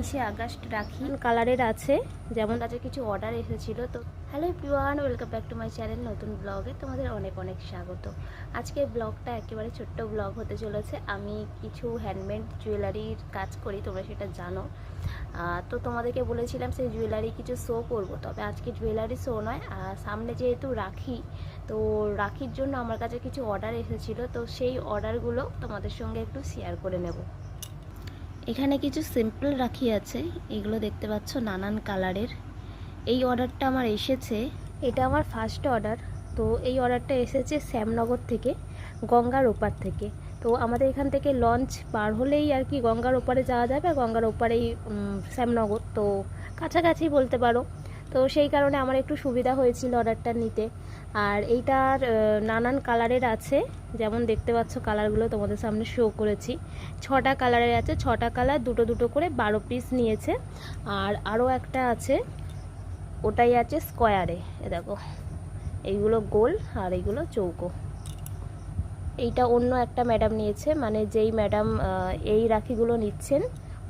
উনিশে আগস্ট রাখি। কালারের আছে যেমন আছে কিছু অর্ডার এসেছিল তো। Hello Priyan welcome back to my channel নতুন ব্লগে তোমাদের অনেক অনেক স্বাগত। আজকের ব্লগটা একেবারে ছোট্ট ব্লগ হতে চলেছে। আমি কিছু হ্যান্ডমেড জুয়েলারির কাজ করি তোমরা সেটা জানো। তো তোমাদেরকে বলেছিলাম সেই জুয়েলারি কিছু শো করব তবে আজকে জুয়েলারি শো নয় আর সামনে যেহেতু রাখি তো রাখির জন্য আমার কাছে কিছু অর্ডার এসেছিল তো সেই অর্ডারগুলো তোমাদের সঙ্গে একটু শেয়ার করে নেব। এখানে কিছু সিম্পল রাখি আছে, এগুলো দেখতে পাচ্ছ নানান কালারের। এই অর্ডারটা আমার এসেছে। এটা আমার ফার্স্ট অর্ডার তো এই অর্ডারটা এসেছে শ্যামনগর থেকে, গঙ্গার ওপার থেকে। তো আমাদের এখান থেকে লঞ্চ পার হলেই আর কি গঙ্গার ওপারে যাওয়া যাবে গঙ্গার ওপারেই শ্যামনগর, তো কাছাকাছি বলতে পারো। তো সেই কারণে আমার একটু সুবিধা হয়েছিল অর্ডারটা নিতে। আর এইটার নানান কালারের আছে। যেমন দেখতে পাচ্ছ কালারগুলো তোমাদের সামনে শো করেছি। ছটা কালারের আছে, ছটা কালার দুটো দুটো করে বারো পিস নিয়েছে। আর আরও একটা আছে, ওটাই আছে স্কোয়ারে এ দেখো, এইগুলো গোল আর এইগুলো চৌকো। এইটা অন্য একটা ম্যাডাম নিয়েছে মানে যেই ম্যাডাম এই রাখিগুলো নিচ্ছেন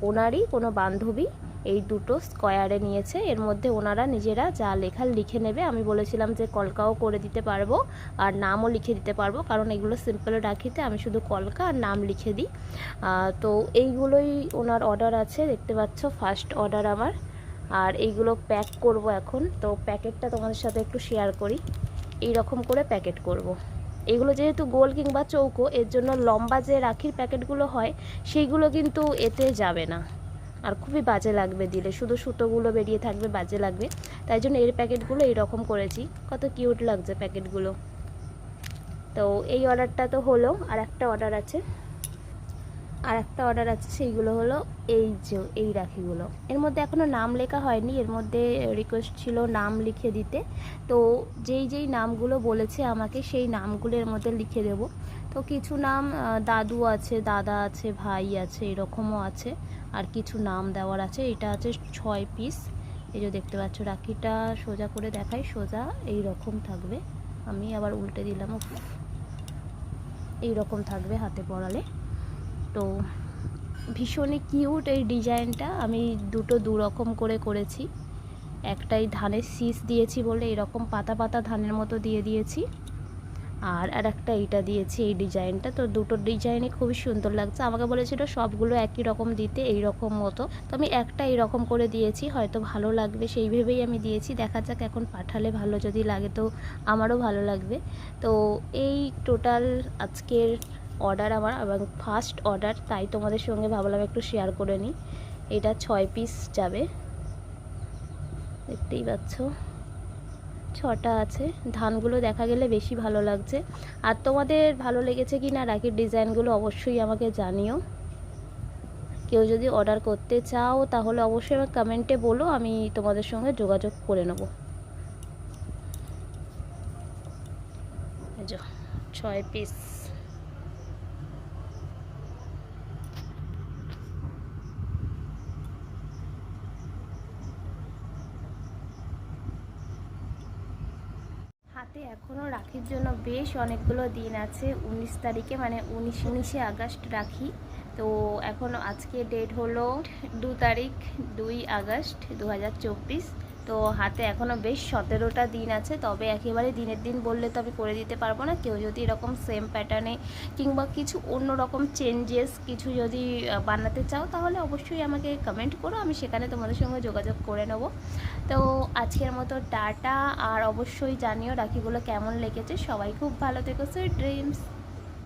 ওনারই কোনো বান্ধবী এই দুটো স্কোয়ারে নিয়েছে। এর মধ্যে ওনারা নিজেরা যা লেখার লিখে নেবে। আমি বলেছিলাম যে কলকাও করে দিতে পারব আর নামও লিখে দিতে পারব। কারণ এগুলো সিম্পল রাখিতে আমি শুধু কলকা আর নাম লিখে দিই। তো এইগুলোই ওনার অর্ডার আছে। দেখতে পাচ্ছ ফার্স্ট অর্ডার আমার। আর এইগুলো প্যাক করব এখন। তো প্যাকেটটা তোমাদের সাথে একটু শেয়ার করি। এই রকম করে প্যাকেট করব। এগুলো যেহেতু গোল কিংবা চৌকো, এর জন্য লম্বা যে রাখির প্যাকেটগুলো হয়, সেইগুলো কিন্তু এতে যাবে না। আর খুবই বাজে লাগবে দিলে। শুধু সুতোগুলো বেরিয়ে থাকবে, বাজে লাগবে। তাই জন্য এর প্যাকেটগুলো এইরকম করেছি। কত কিউট লাগছে প্যাকেটগুলো। তো এই অর্ডারটা তো হলো, আর একটা অর্ডার আছে। আর একটা অর্ডার আছে, সেইগুলো হলো এই যে, এই রাখিগুলো। এর মধ্যে এখনও নাম লেখা হয়নি, এর মধ্যে রিকোয়েস্ট ছিল নাম লিখে দিতে। তো যেই যেই নামগুলো বলেছে আমাকে, সেই নামগুলোর মধ্যে লিখে দেব। তো কিছু নাম দাদু আছে, দাদা আছে, ভাই আছে, এরকমও আছে। আর কিছু নাম দেওয়ার আছে, এটা আছে ছয় পিস এই যে দেখতে পাচ্ছ, রাখিটা সোজা করে দেখাই, সোজা এই রকম থাকবে। আমি আবার উল্টে দিলাম এই রকম থাকবে হাতে পরালে তো ভীষণই কিউট এই ডিজাইনটা। আমি দুটো দু রকম করে করেছি। একটাই ধানের শীষ দিয়েছি বলে এরকম পাতা পাতা ধানের মতো দিয়ে দিয়েছি। আর আর একটা এইটা দিয়েছি এই ডিজাইনটা। তো দুটো ডিজাইনই খুবই সুন্দর লাগছে। আমাকে বলেছিল সবগুলো একই রকম দিতে এই রকম মতো। তো আমি একটা এই রকম করে দিয়েছি, হয়তো ভালো লাগবে। সেই ভেবেই আমি দিয়েছি। দেখা যাক এখন পাঠালে ভালো। যদি লাগে তো আমারও ভালো লাগবে। তো এই টোটাল আজকের অর্ডার আমার এবং ফার্স্ট অর্ডার তাই তোমাদের সঙ্গে ভাবলাম একটু শেয়ার করে নিই। এটা ছয় পিস যাবে। দেখতেই পাচ্ছ। ছটা আছে। ধানগুলো দেখা গেলে বেশি ভালো লাগছে। আর তোমাদের ভালো লেগেছে কি না রাখির ডিজাইনগুলো অবশ্যই আমাকে জানিও। কেউ যদি অর্ডার করতে চাও, তাহলে অবশ্যই আমার কমেন্টে বলো, আমি তোমাদের সঙ্গে যোগাযোগ করে নেব। ছয় পিস হাতে এখনও রাখির জন্য বেশ অনেকগুলো দিন আছে, উনিশ তারিখে মানে উনিশ, উনিশে আগস্ট রাখি। তো এখন আজকে ডেট হলো দু তারিখ, দুই আগস্ট দু হাজার চব্বিশ। তো হাতে এখনও বেশ সতেরোটা দিন আছে, তবে একেবারে দিনের দিন বললে তো আমি করে দিতে পারব না। কেউ যদি এরকম সেম প্যাটার্নে কিংবা কিছু অন্য রকম চেঞ্জেস কিছু যদি বানাতে চাও, তাহলে অবশ্যই আমাকে কমেন্ট করো, আমি সেখানে তোমাদের সঙ্গে যোগাযোগ করে নেব। তো আজকের মতো টাটা, আর অবশ্যই জানিও রাখিগুলো কেমন লেগেছে। সবাই খুব ভালো থেকো সুইট ড্রিমস